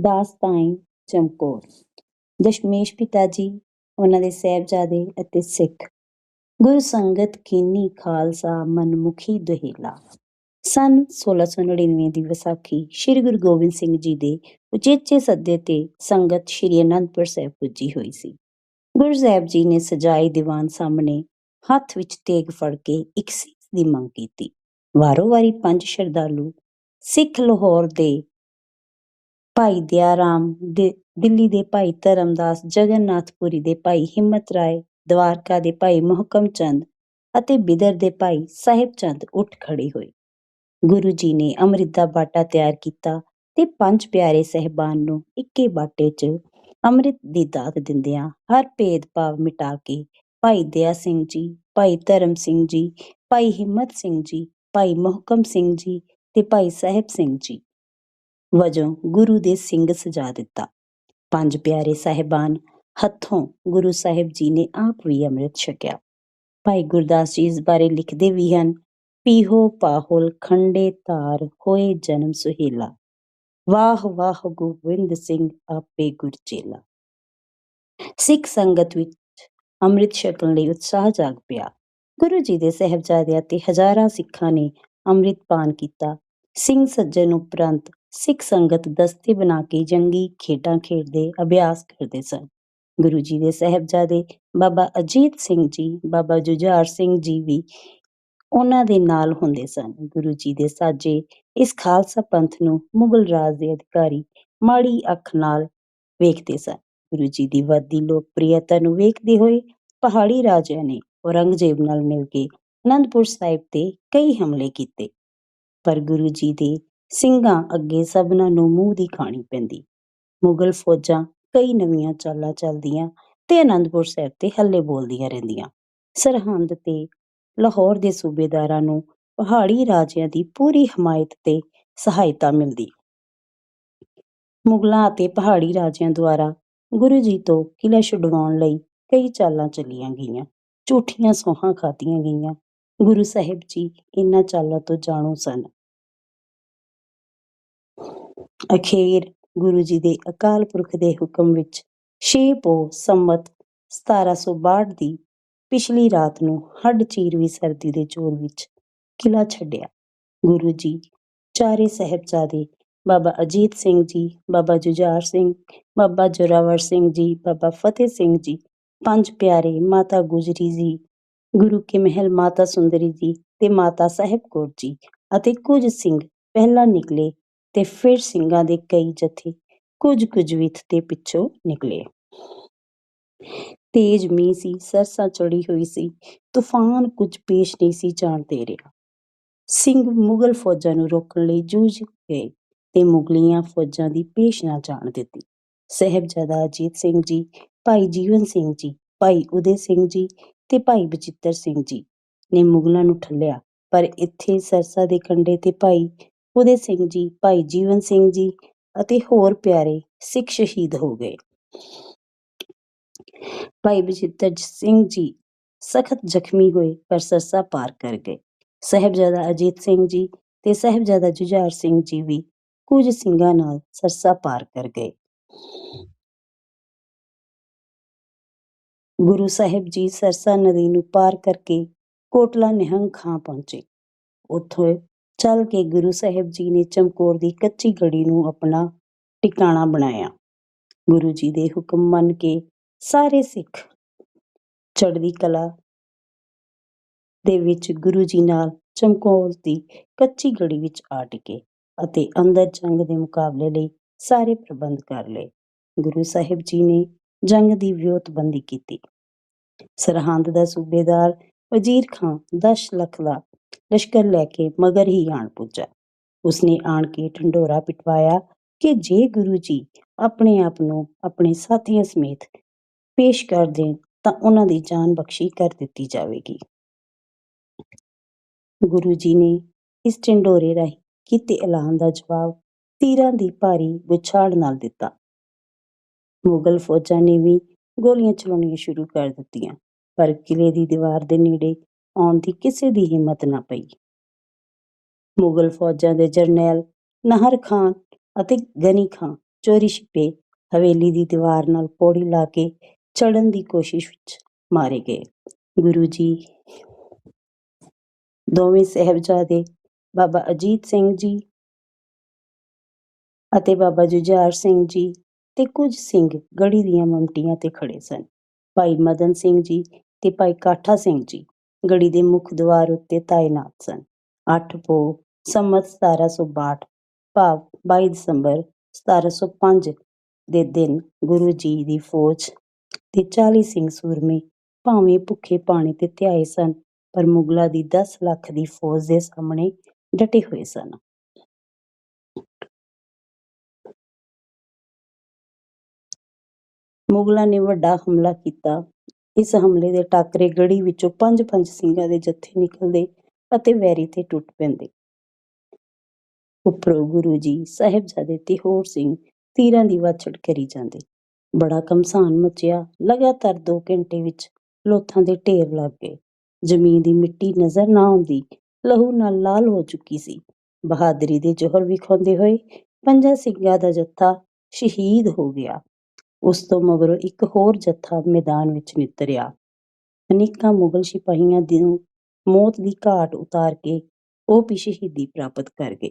ਦਾਸਤਾਨ ਚਮਕੌਰ। ਦਸ਼ਮੇਸ਼ ਪਿਤਾ ਜੀ ਉਹਨਾਂ ਦੇ ਸਾਹਿਬਜ਼ਾਦੇ ਅਤੇ ਸਿੱਖ। ਗੁਰੂ ਸੰਗਤ ਕੀਨੀ ਖਾਲਸਾ ਮਨਮੁਖੀ ਦੁਹੇਲਾ। ਸਨ 1699 ਦੀ ਵਿਸਾਖੀ ਸ੍ਰੀ ਗੁਰੂ ਗੋਬਿੰਦ ਸਿੰਘ ਜੀ ਦੇ ਉਚੇਚੇ ਸੱਦੇ ਤੇ ਸੰਗਤ ਸ੍ਰੀ ਅਨੰਦਪੁਰ ਸਾਹਿਬ ਪੁੱਜੀ ਹੋਈ ਸੀ। ਗੁਰੂ ਸਾਹਿਬ ਜੀ ਨੇ ਸਜਾਏ ਦੀਵਾਨ ਸਾਹਮਣੇ ਹੱਥ ਵਿੱਚ ਤੇਗ ਫੜ ਕੇ ਇੱਕ ਸੀਸ ਦੀ ਮੰਗ ਕੀਤੀ। ਵਾਰੋ ਵਾਰੀ ਪੰਜ ਸ਼ਰਧਾਲੂ ਸਿੱਖ ਲਾਹੌਰ ਦੇ ਭਾਈ ਦਿਆ ਰਾਮ ਦਿੱਲੀ ਦੇ ਭਾਈ ਧਰਮਦਾਸ ਜਗਨਨਾਥਪੁਰੀ ਦੇ ਭਾਈ ਹਿੰਮਤ ਰਾਏ, ਦਵਾਰਕਾ ਦੇ ਭਾਈ ਮੁਹਕਮ ਚੰਦ ਅਤੇ ਬਿਦਰ ਦੇ ਭਾਈ ਸਾਹਿਬ ਚੰਦ ਉੱਠ ਖੜੇ ਹੋਏ। ਗੁਰੂ ਜੀ ਨੇ ਅੰਮ੍ਰਿਤ ਦਾ ਬਾਟਾ ਤਿਆਰ ਕੀਤਾ ਤੇ ਪੰਜ ਪਿਆਰੇ ਸਹਿਬਾਨ ਨੂੰ ਇੱਕੇ ਬਾਟੇ 'ਚ ਅੰਮ੍ਰਿਤ ਦੀ ਦਾਤ ਦਿੰਦਿਆਂ ਹਰ ਭੇਦਭਾਵ ਮਿਟਾ ਕੇ ਭਾਈ ਦਇਆ ਸਿੰਘ ਜੀ, ਭਾਈ ਧਰਮ ਸਿੰਘ ਜੀ, ਭਾਈ ਹਿੰਮਤ ਸਿੰਘ ਜੀ, ਭਾਈ ਮੋਹਕਮ ਸਿੰਘ ਜੀ ਤੇ ਭਾਈ ਸਾਹਿਬ ਸਿੰਘ ਜੀ ਵਜੋਂ ਗੁਰੂ ਦੇ ਸਿੰਘ ਸਜਾ ਦਿੱਤਾ। ਪੰਜ ਪਿਆਰੇ ਸਾਹਿਬਾਨ, ਹੱਥੋਂ ਗੁਰੂ ਸਾਹਿਬ ਜੀ ਨੇ ਆਪ ਵੀ ਅੰਮ੍ਰਿਤ ਛਕਿਆ। ਭਾਈ ਗੁਰਦਾਸ ਜੀ ਇਸ ਬਾਰੇ ਲਿਖਦੇ ਵੀ ਹਨ, ਪੀਹੋ ਪਾਹੁਲ ਖੰਡੇ ਧਾਰ ਹੋਏ ਜਨਮ ਸੁਹੇਲਾ। ਵਾਹ ਵਾਹ ਗੋਬਿੰਦ ਸਿੰਘ ਆਪੇ ਗੁਰਚੇਲਾ ਸਿੱਖ ਸੰਗਤ ਵਿੱਚ ਅੰਮ੍ਰਿਤ ਛਕਣ ਲਈ ਉਤਸ਼ਾਹ ਜਾਗ ਪਿਆ। ਗੁਰੂ ਜੀ ਦੇ ਸਹਿਬਜ਼ਾਦਿਆਂ ਤੇ ਹਜ਼ਾਰਾਂ ਸਿੱਖਾਂ ਨੇ ਅੰਮ੍ਰਿਤ ਪਾਨ ਕੀਤਾ। ਸਿੰਘ ਸੱਜਣ ਉਪਰੰਤ ਸਿੱਖ ਸੰਗਤ ਦਸਤੇ ਬਣਾ ਕੇ ਜੰਗੀ, ਖੇਡਾਂ ਖੇਡਦੇ, ਅਭਿਆਸ ਕਰਦੇ ਸਨ। ਗੁਰੂ ਜੀ ਦੇ ਸਹਿਬਜ਼ਾਦੇ ਬਾਬਾ ਅਜੀਤ ਸਿੰਘ ਜੀ, ਬਾਬਾ ਜੁਝਾਰ ਸਿੰਘ ਜੀ ਵੀ ਉਹਨਾਂ ਦੇ ਨਾਲ ਹੁੰਦੇ ਸਨ। ਗੁਰੂ ਜੀ ਦੇ ਸਾਜੇ ਇਸ ਖਾਲਸਾ ਪੰਥ ਨੂੰ ਮੁਗਲ ਰਾਜ ਦੇ ਅਧਿਕਾਰੀ ਮਾੜੀ ਅੱਖ ਨਾਲ ਵੇਖਦੇ ਸਨ। ਗੁਰੂ ਜੀ ਦੀ ਵੱਧਦੀ ਲੋਕਪ੍ਰਿਯਤਾ ਨੂੰ ਵੇਖਦੇ ਹੋਏ ਪਹਾੜੀ ਰਾਜਿਆਂ ਨੇ ਔਰੰਗਜ਼ੇਬ ਨਾਲ ਮਿਲ ਕੇ ਅਨੰਦਪੁਰ ਸਾਹਿਬ ਤੇ ਕਈ ਹਮਲੇ ਕੀਤੇ। ਪਰ ਗੁਰੂ ਜੀ ਦੇ ਸਿੰਘਾਂ ਅੱਗੇ ਸਭਨਾਂ ਨੂੰ ਮੂੰਹ ਦੀ ਖਾਣੀ ਪੈਂਦੀ। ਮੁਗਲ ਫੌਜਾਂ ਕਈ ਨਵੀਆਂ ਚਾਲਾਂ ਚੱਲਦੀਆਂ ਤੇ ਅਨੰਦਪੁਰ ਸਾਹਿਬ ਤੇ ਹੱਲੇ ਬੋਲਦੀਆਂ ਰਹਿੰਦੀਆਂ। ਸਰਹੰਦ ਤੇ ਲਾਹੌਰ ਦੇ ਸੂਬੇਦਾਰਾਂ ਨੂੰ ਪਹਾੜੀ ਰਾਜਿਆਂ ਦੀ ਪੂਰੀ ਹਮਾਇਤ ਤੇ ਸਹਾਇਤਾ ਮਿਲਦੀ। ਮੁਗਲਾਂ ਅਤੇ ਪਹਾੜੀ ਰਾਜਿਆਂ ਦੁਆਰਾ ਗੁਰੂ ਜੀ ਤੋਂ ਕਿਲਾ ਛੁਡਵਾਉਣ ਲਈ ਕਈ ਚਾਲਾਂ ਚੱਲੀਆਂ ਗਈਆਂ, ਝੂਠੀਆਂ ਸੋਹਾਂ ਖਾਧੀਆਂ ਗਈਆਂ। ਗੁਰੂ ਸਾਹਿਬ ਜੀ ਇਹਨਾਂ ਚਾਲਾਂ ਤੋਂ ਜਾਣੂ ਸਨ। ਅਖੀਰ ਗੁਰੂ ਜੀ ਦੇ ਅਕਾਲ ਪੁਰਖ ਦੇ ਹੁਕਮ ਵਿੱਚ 6 ਪੋ ਸੰਮਤ 1762 ਦੀ ਪਿਛਲੀ ਰਾਤ ਨੂੰ ਹੱਡ ਚੀਰਵੀ ਸਰਦੀ ਦੇ ਜ਼ੋਰ ਵਿੱਚ ਕਿਲਾ ਛੱਡਿਆ। ਗੁਰੂ ਜੀ, ਚਾਰੇ ਸਹਿਬਜ਼ਾਦੇ, ਬਾਬਾ ਅਜੀਤ ਸਿੰਘ ਜੀ, ਬਾਬਾ ਜੁਝਾਰ ਸਿੰਘ, ਬਾਬਾ ਜੋਰਾਵਰ ਸਿੰਘ ਜੀ, ਬਾਬਾ ਫਤਿਹ ਸਿੰਘ ਜੀ, ਪੰਜ ਪਿਆਰੇ ਮਾਤਾ ਗੁਜਰੀ ਜੀ, ਗੁਰੂ ਕੇ ਮਹਿਲ ਮਾਤਾ ਸੁੰਦਰੀ ਜੀ ਤੇ ਮਾਤਾ ਸਾਹਿਬ ਕੌਰ ਜੀ ਅਤੇ ਕੁਝ ਸਿੰਘ ਪਹਿਲਾਂ ਨਿਕਲੇ ਤੇ ਫਿਰ ਸਿੰਘਾਂ ਦੇ ਕਈ ਜਥੇ ਕੁਝ ਕੁਝ ਵਿਥ ਤੇ ਪਿੱਛੋਂ ਨਿਕਲੇ। ਤੇਜ਼ ਮੀਂਹ ਸੀ, ਸਰਸਾ ਚੜੀ ਹੋਈ ਸੀ, ਤੂਫਾਨ ਕੁਝ ਪੇਸ਼ ਨਹੀਂ ਸੀ ਜਾਣ ਦੇ ਰਿਹਾ। ਸਿੰਘ ਮੁਗਲ ਫੌਜਾਂ ਨੂੰ ਰੋਕਣ ਲਈ ਜੂਝ ਗਏ ਤੇ ਮੁਗਲੀਆਂ ਫੌਜਾਂ ਦੀ ਪੇਸ਼ ਨਾ ਜਾਣ ਦਿੱਤੀ। ਸਾਹਿਬਜ਼ਾਦਾ ਅਜੀਤ ਸਿੰਘ ਜੀ, ਭਾਈ ਜੀਵਨ ਸਿੰਘ ਜੀ, ਭਾਈ ਉਦੇ ਸਿੰਘ ਜੀ ਤੇ ਭਾਈ ਬਚਿੱਤਰ ਸਿੰਘ ਜੀ ਨੇ ਮੁਗਲਾਂ ਨੂੰ ਠੱਲਿਆ ਪਰ ਇੱਥੇ ਸਰਸਾ ਦੇ ਕੰਢੇ ਤੇ ਭਾਈ ਉਦੇ ਸਿੰਘ ਜੀ, ਭਾਈ ਜੀਵਨ ਸਿੰਘ ਜੀ ਅਤੇ ਹੋਰ ਪਿਆਰੇ ਸਿੱਖ ਸ਼ਹੀਦ ਹੋ ਗਏ। ਭਾਈ ਬਚਿੱਤਰ ਸਿੰਘ ਜੀ ਸਖਤ ਜ਼ਖਮੀ ਹੋਏ ਪਰ ਸਰਸਾ ਪਾਰ ਕਰ ਗਏ। ਸਹਿਬਜ਼ਾਦਾ ਅਜੀਤ ਸਿੰਘ ਜੀ ਤੇ ਸਹਿਬਜ਼ਾਦਾ ਜੁਝਾਰ ਸਿੰਘ ਜੀ ਵੀ ਕੁਝ ਸਿੰਘਾਂ ਨਾਲ ਸਰਸਾ ਪਾਰ ਕਰ ਗਏ। ਗੁਰੂ ਸਾਹਿਬ ਜੀ ਸਰਸਾ ਨਦੀ ਨੂੰ ਪਾਰ ਕਰਕੇ ਕੋਟਲਾ ਨਿਹੰਗ ਖਾਂ ਪਹੁੰਚੇ। ਉੱਥੋਂ ਚੱਲ ਕੇ ਗੁਰੂ ਸਾਹਿਬ ਜੀ ਨੇ ਚਮਕੌਰ ਦੀ ਕੱਚੀ ਗੜੀ ਨੂੰ ਆਪਣਾ ਟਿਕਾਣਾ ਬਣਾਇਆ। ਗੁਰੂ ਜੀ ਦੇ ਹੁਕਮ ਮੰਨ ਕੇ ਸਾਰੇ ਸਿੱਖ ਚੜ੍ਹਦੀ ਕਲਾ ਦੇ ਵਿੱਚ ਗੁਰੂ ਜੀ ਨਾਲ ਚਮਕੌਰ ਦੀ ਕੱਚੀ ਗੜੀ ਵਿੱਚ ਆ ਟਿਕੇ ਅਤੇ ਅੰਦਰ ਜੰਗ ਦੇ ਮੁਕਾਬਲੇ ਲਈ ਸਾਰੇ ਪ੍ਰਬੰਧ ਕਰ ਲਏ। ਗੁਰੂ ਸਾਹਿਬ ਜੀ ਨੇ ਜੰਗ ਦੀ ਵਿਉਤਬੰਦੀ ਕੀਤੀ। ਸਰਹੰਦ ਦਾ ਸੂਬੇਦਾਰ ਵਜ਼ੀਰ ਖਾਨ 10 ਲੱਖ ਦਾ ਲਸ਼ਕਰ ਲੈ ਕੇ ਮਗਰ ਹੀ ਆਣ ਪੁੱਜਾ। ਉਸਨੇ ਆਣ ਕੇ ਢੰਡੋਰਾ ਪਿਟਵਾਇਆ ਕਿ ਜੇ ਗੁਰੂ ਜੀ ਆਪਣੇ ਆਪ ਨੂੰ ਆਪਣੇ ਸਾਥੀਆਂ ਸਮੇਤ ਪੇਸ਼ ਕਰ ਦੇਣ ਤਾਂ ਉਹਨਾਂ ਦੀ ਜਾਨ ਬਖਸ਼ੀ ਕਰ ਦਿੱਤੀ ਜਾਵੇਗੀ। ਗੁਰੂ ਜੀ ਨੇ ਇਸ ਢੰਡੋਰੇ ਰਾਹੀਂ ਕੀਤੇ ਐਲਾਨ ਦਾ ਜਵਾਬ ਤੀਰਾਂ ਦੀ ਭਾਰੀ ਵਿਛਾੜ ਨਾਲ ਦਿੱਤਾ। ਮੁਗਲ ਫੌਜਾਂ ਨੇ ਵੀ ਗੋਲੀਆਂ ਚਲਾਉਣੀਆਂ ਸ਼ੁਰੂ ਕਰ ਦਿੱਤੀਆਂ, ਪਰ ਕਿਲੇ ਦੀ ਦੀਵਾਰ ਦੇ ਨੇੜੇ ਆਉਣ ਦੀ ਕਿਸੇ ਦੀ ਹਿੰਮਤ ਨਾ ਪਈ। ਮੁਗਲ ਫੌਜਾਂ ਦੇ ਜਰਨੈਲ ਨਾਹਰ ਖਾਨ ਅਤੇ ਗਨੀ ਖਾਨ ਚੋਰੀ ਛਿਪੇ ਹਵੇਲੀ ਦੀ ਦੀਵਾਰ ਨਾਲ ਪੌੜੀ ਲਾ ਕੇ ਚੜ੍ਹਨ ਦੀ ਕੋਸ਼ਿਸ਼ ਵਿੱਚ ਮਾਰੇ ਗਏ। ਗੁਰੂ ਜੀ, ਦੋਵੇਂ ਸਾਹਿਬਜ਼ਾਦੇ ਬਾਬਾ ਅਜੀਤ ਸਿੰਘ ਜੀ ਅਤੇ ਬਾਬਾ ਜੁਝਾਰ ਸਿੰਘ ਜੀ ਤੇ ਕੁਝ ਸਿੰਘ ਗੜੀ ਦੀਆਂ ਮਮਟੀਆਂ ਤੇ ਖੜੇ ਸਨ। ਭਾਈ ਮਦਨ ਸਿੰਘ ਜੀ ਤੇ ਭਾਈ ਕਾਠਾ ਸਿੰਘ ਜੀ। ਗੜੀ ਦੇ ਮੁੱਖ ਦੁਆਰ ਉੱਤੇ ਤਾਇਨਾਤ ਸਨ। 8 ਪੋ ਸੰਮਤ 1762 ਭਾਵ 22 ਦਸੰਬਰ 1705 ਦੇ ਦਿਨ ਗੁਰੂ ਜੀ ਦੀ ਫੌਜ ਤੇ 40 ਸਿੰਘ ਸੂਰਮੇ ਭਾਵੇਂ ਭੁੱਖੇ ਪਾਣੀ ਤੇ ਧਿਆਏ ਸਨ, ਪਰ ਮੁਗਲਾਂ ਦੀ 10 ਲੱਖ ਦੀ ਫੌਜ ਦੇ ਸਾਹਮਣੇ ਡਟੇ ਹੋਏ ਸਨ। ਮੁਗਲਾਂ ਨੇ ਵੱਡਾ ਹਮਲਾ ਕੀਤਾ। ਇਸ ਹਮਲੇ ਦੇ ਟਾਕਰੇ ਗੜੀ ਵਿੱਚੋਂ ਪੰਜ ਪੰਜ ਸਿੰਘਾਂ ਦੇ ਜੱਥੇ ਨਿਕਲਦੇ ਅਤੇ ਵੈਰੀ ਤੇ ਟੁੱਟ ਪੈਂਦੇ। ਉਪਰੋਂ ਗੁਰੂ ਜੀ ਸਾਹਿਬਜ਼ਾਦੇ ਤੇ ਹੋਰ ਸਿੰਘ ਤੀਰਾਂ ਦੀ ਵਾਛੜ ਕਰੀ ਜਾਂਦੇ। ਬੜਾ ਕਮਸਾਨ ਮਚਿਆ, ਲਗਾਤਾਰ 2 ਘੰਟੇ ਵਿੱਚ ਲੋਥਾਂ ਦੇ ਢੇਰ ਲੱਗ ਗਏ। ਜ਼ਮੀਨ ਦੀ ਮਿੱਟੀ ਨਜ਼ਰ ਨਾ ਆਉਂਦੀ, ਲਹੂ ਨਾਲ ਲਾਲ ਹੋ ਚੁੱਕੀ ਸੀ। ਬਹਾਦਰੀ ਦੇ ਜੋਹਰ ਵਿਖਾਉਂਦੇ ਹੋਏ ਪੰਜਾਂ ਸਿੰਘਾਂ ਦਾ ਜੱਥਾ ਸ਼ਹੀਦ ਹੋ ਗਿਆ। ਉਸ ਤੋਂ ਮਗਰੋਂ ਇੱਕ ਹੋਰ ਜੱਥਾ ਮੈਦਾਨ ਵਿੱਚ ਨਿਤਰਿਆ। ਅਨੇਕਾਂ ਮੁਗਲ ਸਿਪਾਹੀਆਂ ਦੀ ਮੌਤ ਦੀ ਘਾਟ ਉਤਾਰ ਕੇ ਉਹ ਵੀ ਸ਼ਹੀਦੀ ਪ੍ਰਾਪਤ ਕਰ ਗਏ।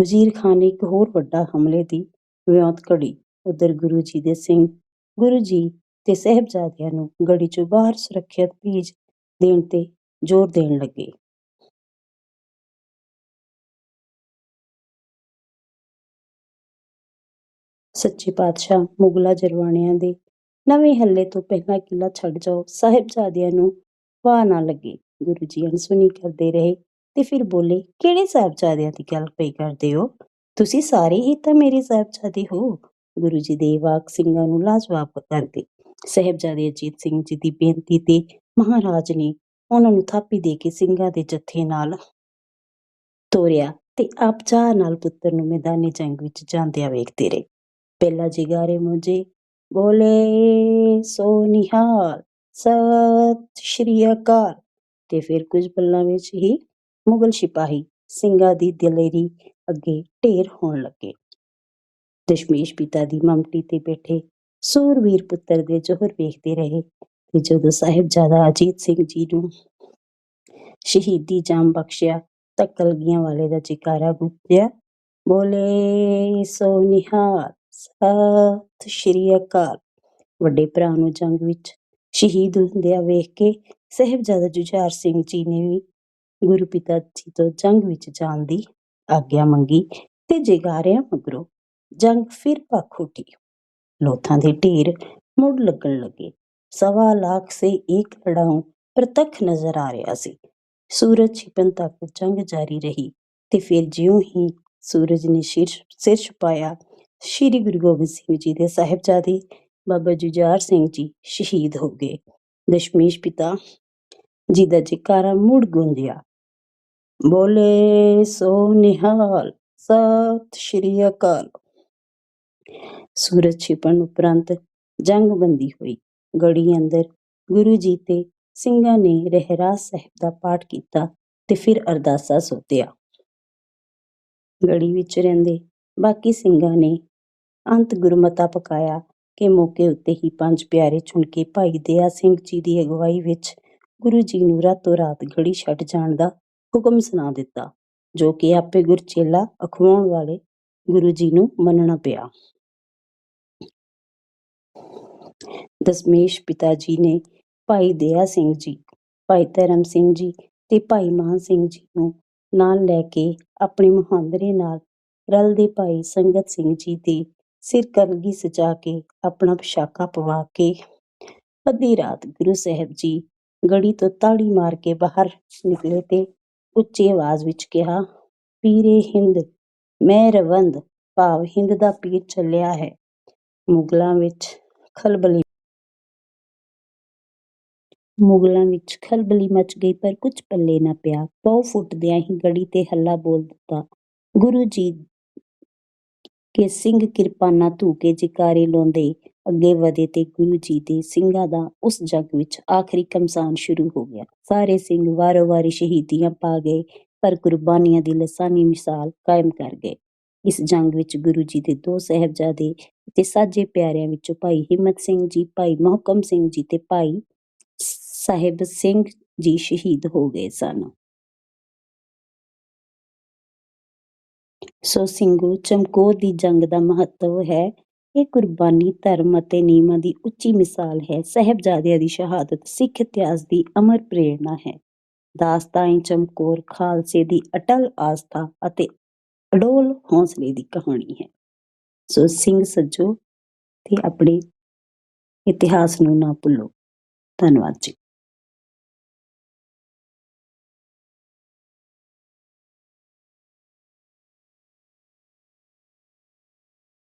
ਵਜ਼ੀਰ ਖਾਨ ਨੇ ਇੱਕ ਹੋਰ ਵੱਡਾ ਹਮਲੇ ਦੀ ਵਿਉਂਤ ਘੜੀ ਉਧਰ ਗੁਰੂ ਜੀ ਦੇ ਸਿੰਘ, ਗੁਰੂ ਜੀ ਤੇ ਸਹਿਬਜ਼ਾਦਿਆਂ ਨੂੰ ਗੜੀ ਚੋਂ ਬਾਹਰ ਸੁਰੱਖਿਅਤ ਭੇਜ ਦੇਣ ਤੇ ਜ਼ੋਰ ਦੇਣ ਲੱਗੇ। ਸੱਚੇ ਪਾਤਸ਼ਾਹ ਮੁਗਲਾ ਜਰਵਾਣਿਆਂ ਦੇ ਨਵੇਂ ਹੱਲੇ ਤੋਂ ਪਹਿਲਾਂ ਕਿਲਾ ਛੱਡ ਜਾਓ। ਸਾਹਿਬਜ਼ਾਦਿਆਂ ਨੂੰ ਵਾਹ ਨਾ ਲੱਗੇ। ਗੁਰੂ ਜੀ ਅਣਸੁਣੀ ਕਰਦੇ ਰਹੇ ਤੇ ਫਿਰ ਬੋਲੇ, ਕਿਹੜੇ ਸਾਹਿਬਜ਼ਾਦਿਆਂ ਦੀ ਗੱਲ ਪਈ ਕਰਦੇ ਹੋ? ਤੁਸੀਂ ਸਾਰੇ ਹੀ ਤਾਂ ਮੇਰੇ ਸਾਹਿਬਜ਼ਾਦੇ ਹੋ। ਗੁਰੂ ਜੀ ਦੇ ਵਾਕ ਸਿੰਘਾਂ ਨੂੰ ਲਾਜਵਾਬ ਕਰਦੇ। ਸਾਹਿਬਜ਼ਾਦੇ ਅਜੀਤ ਸਿੰਘ ਜੀ ਦੀ ਬੇਨਤੀ ਤੇ ਮਹਾਰਾਜ ਨੇ ਉਹਨਾਂ ਨੂੰ ਥਾਪੀ ਦੇ ਕੇ ਸਿੰਘਾਂ ਦੇ ਜੱਥੇ ਨਾਲ ਤੋਰਿਆ ਤੇ ਆਪ ਚਾਹ ਨਾਲ ਪੁੱਤਰ ਨੂੰ ਮੈਦਾਨੀ ਜੰਗ ਵਿੱਚ ਜਾਂਦਿਆਂ ਵੇਖਦੇ ਰਹੇ। ਪਹਿਲਾ ਜਿਗਾਰੇ ਮੁਝੇ, ਬੋਲੇ ਸੋ ਨਿਹਾਲ ਸਤਿ ਸ਼੍ਰੀ ਅਕਾਲ। ਤੇ ਫਿਰ ਕੁਝ ਪਲਾਂ ਵਿੱਚ ਹੀ ਮੁਗਲ ਸਿਪਾਹੀ ਸਿੰਘਾਂ ਦੀ ਦਲੇਰੀ ਅੱਗੇ ਢੇਰ ਹੋਣ ਲੱਗੇ। ਦਸ਼ਮੇਸ਼ ਪਿਤਾ ਦੀ ਮਮਟੀ ਤੇ ਬੈਠੇ ਸੂਰਵੀਰ ਪੁੱਤਰ ਦੇ ਜੋਹਰ ਵੇਖਦੇ ਰਹੇ ਤੇ ਜਦੋਂ ਸਾਹਿਬਜ਼ਾਦਾ ਅਜੀਤ ਸਿੰਘ ਜੀ ਨੂੰ ਸ਼ਹੀਦੀ ਜਾਮ ਬਖਸ਼ਿਆ ਤਾਂ ਕਲਗੀਆਂ ਵਾਲੇ ਦਾ ਜੈਕਾਰਾ ਗੂੰਜਿਆ, ਬੋਲੇ ਸੋ ਨਿਹਾਲ ਸਤਿ ਸ਼੍ਰੀ ਅਕਾਲ। ਵੱਡੇ ਭਰਾ ਨੂੰ ਜੰਗ ਵਿੱਚ ਸ਼ਹੀਦ ਹੁੰਦਿਆਂ ਵੇਖ ਕੇ ਸਾਹਿਬਜ਼ਾਦਾ ਜੁਝਾਰ ਸਿੰਘ ਜੀ ਨੇ ਵੀ ਗੁਰੂ ਪਿਤਾ ਜੀ ਤੋਂ ਜੰਗ ਵਿੱਚ ਜਾਣ ਦੀ ਆਗਿਆ ਮੰਗੀ ਤੇ ਜਗਾਰਿਆਂ ਮਗਰੋਂ। ਜੰਗ ਫਿਰ ਪੱਖ ਉੱਠੀ। ਲੋਥਾਂ ਦੇ ਢੇਰ ਮੁੜ ਲੱਗਣ ਲੱਗੇ। ਸਵਾ ਲੱਖ ਸੇ ਇੱਕ ਲੜਾਉ ਪ੍ਰਤੱਖ ਨਜ਼ਰ ਆ ਰਿਹਾ ਸੀ। ਸੂਰਜ ਛਿਪਣ ਤੱਕ ਜੰਗ ਜਾਰੀ ਰਹੀ ਤੇ ਫਿਰ ਜਿਉਂ ਹੀ ਸੂਰਜ ਨੇ ਸਿਰ ਸਿਰ ਛੁਪਾਇਆ ਸ਼੍ਰੀ ਗੁਰੂ ਗੋਬਿੰਦ ਸਿੰਘ ਜੀ ਦੇ ਸਾਹਿਬਜ਼ਾਦੇ ਬਾਬਾ ਜੁਝਾਰ ਸਿੰਘ ਜੀ ਸ਼ਹੀਦ ਹੋ ਗਏ। ਦਸ਼ਮੇਸ਼ ਪਿਤਾ ਜੀ ਦਾ ਜੈਕਾਰਾ ਮੁੜ ਗੂੰਜਿਆ। ਬੋਲੇ ਸੋ ਨਿਹਾਲ ਸਤਿ ਸ਼੍ਰੀ ਅਕਾਲ। ਸੂਰਜ ਛਿਪਣ ਉਪਰੰਤ ਜੰਗ ਬੰਦੀ ਹੋਈ। ਗੜੀ ਅੰਦਰ ਗੁਰੂ ਜੀ ਤੇ ਸਿੰਘਾਂ ਨੇ ਰਹਿਰਾਸ ਸਾਹਿਬ ਦਾ ਪਾਠ ਕੀਤਾ ਤੇ ਫਿਰ ਅਰਦਾਸਾ ਸੋਤਿਆ ਗੜੀ ਵਿੱਚ ਰਹਿੰਦੇ ਬਾਕੀ ਸਿੰਘਾਂ ਨੇ ਅੰਤ ਗੁਰਮਤਾ ਪਕਾਇਆ ਕਿ ਮੌਕੇ ਉੱਤੇ ਹੀ ਪੰਜ ਪਿਆਰੇ ਚੁਣ ਕੇ ਭਾਈ ਦਇਆ ਸਿੰਘ ਜੀ ਦੀ ਅਗਵਾਈ ਵਿੱਚ ਗੁਰੂ ਜੀ ਨੂੰ ਰਾਤੋਂ ਰਾਤ ਗੜੀ ਛੱਡ ਜਾਣ ਦਾ ਹੁਕਮ ਸੁਣਾ ਦਿੱਤਾ, ਜੋ ਕਿ ਆਪੇ ਗੁਰਚੇਲਾ ਅਖਵਾਉਣ ਵਾਲੇ ਗੁਰੂ ਜੀ ਨੂੰ ਮੰਨਣਾ ਪਿਆ। ਦਸਮੇਸ਼ ਪਿਤਾ ਜੀ ਨੇ ਭਾਈ ਦਇਆ ਸਿੰਘ ਜੀ, ਭਾਈ ਧਰਮ ਸਿੰਘ ਜੀ ਤੇ ਭਾਈ ਮਾਨ ਸਿੰਘ ਜੀ ਨੂੰ ਨਾਲ ਲੈ ਕੇ ਆਪਣੇ ਮੁਹਾਂਦਰੇ ਨਾਲ ਰਲਦੇ ਭਾਈ ਸੰਗਤ ਸਿੰਘ ਜੀ ਦੇ ਸਿਰ ਕਲਗੀ ਸਜਾ ਕੇ, ਆਪਣਾ ਪੋਸ਼ਾਕਾ ਪਵਾ ਕੇ। ਅੱਧੀ ਰਾਤ ਗੁਰੂ ਸਾਹਿਬ ਜੀ ਗੜੀ ਤੋਂ ਤਾੜੀ ਮਾਰ ਕੇ ਬਾਹਰ ਨਿਕਲੇ ਤੇ ਉੱਚੀ ਆਵਾਜ਼ ਵਿੱਚ ਕਿਹਾ, ਪੀਰੇ ਹਿੰਦ, ਮੈਂ ਰਵੰਦ, ਭਾਵ ਹਿੰਦ ਦਾ ਪੀਰ ਚੱਲਿਆ ਹੈ। ਮੁਗਲਾਂ ਵਿੱਚ ਖਲਬਲੀ ਮੁਗਲਾਂ ਵਿੱਚ ਖਲਬਲੀ ਮਚ ਗਈ, ਪਰ ਕੁਝ ਪੱਲੇ ਨਾ ਪਿਆ। ਪੌ ਫੁੱਟਦਿਆਂ ਹੀ ਗੜੀ ਤੇ ਹੱਲਾ ਬੋਲ ਦਿੱਤਾ, ਗੁਰੂ ਜੀ ਕੇ ਸਿੰਘ ਕਿਰਪਾਨਾਂ ਧੂ ਕੇ ਜੈਕਾਰੇ ਲਾਉਂਦੇ। ਅੱਗੇ ਵਧੇ ਤੇ ਗੁਰੂ ਜੀ ਦੇ ਸਿੰਘਾਂ ਦਾ ਉਸ ਜੰਗ ਵਿੱਚ ਆਖਰੀ ਕਮਸਾਨ ਸ਼ੁਰੂ ਹੋ ਗਿਆ। ਸਾਰੇ ਸਿੰਘ ਵਾਰੋ ਵਾਰੀ ਸ਼ਹੀਦੀਆਂ ਪਾ ਗਏ, ਪਰ ਕੁਰਬਾਨੀਆਂ ਦੀ ਲਸਾਨੀ ਮਿਸਾਲ ਕਾਇਮ ਕਰ ਗਏ। ਇਸ ਜੰਗ ਵਿੱਚ ਗੁਰੂ ਜੀ ਦੇ ਦੋ ਸਾਹਿਬਜ਼ਾਦੇ ਤੇ ਸਾਜੇ ਪਿਆਰਿਆਂ ਵਿੱਚੋਂ ਭਾਈ ਹਿੰਮਤ ਸਿੰਘ ਜੀ, ਭਾਈ ਮੋਹਕਮ ਸਿੰਘ ਜੀ ਤੇ ਭਾਈ ਸਾਹਿਬ ਸਿੰਘ ਜੀ ਸ਼ਹੀਦ ਹੋ ਗਏ ਸਨ। ਸੋ ਸਿੰਘੂ, ਚਮਕੌਰ ਦੀ ਜੰਗ ਦਾ ਮਹੱਤਵ ਹੈ। ਇਹ ਕੁਰਬਾਨੀ, ਧਰਮ ਅਤੇ ਨਿਯਮਾਂ ਦੀ ਉੱਚੀ ਮਿਸਾਲ ਹੈ। ਸਾਹਿਬਜ਼ਾਦਿਆਂ ਦੀ ਸ਼ਹਾਦਤ, ਸਿੱਖ ਇਤਿਹਾਸ ਦੀ ਅਮਰ ਪ੍ਰੇਰਣਾ ਹੈ। ਦਾਸਤਾਨ, ਚਮਕੌਰ, ਖਾਲਸੇ ਦੀ ਅਟਲ ਆਸਥਾ ਅਤੇ ਅਡੋਲ ਹੌਸਲੇ ਦੀ ਕਹਾਣੀ ਹੈ। ਸੋ ਸਿੰਘ ਸੱਜੋ, ਤੇ ਆਪਣੇ ਇਤਿਹਾਸ ਨੂੰ ਨਾ ਭੁੱਲੋ। ਧੰਨਵਾਦ ਜੀ।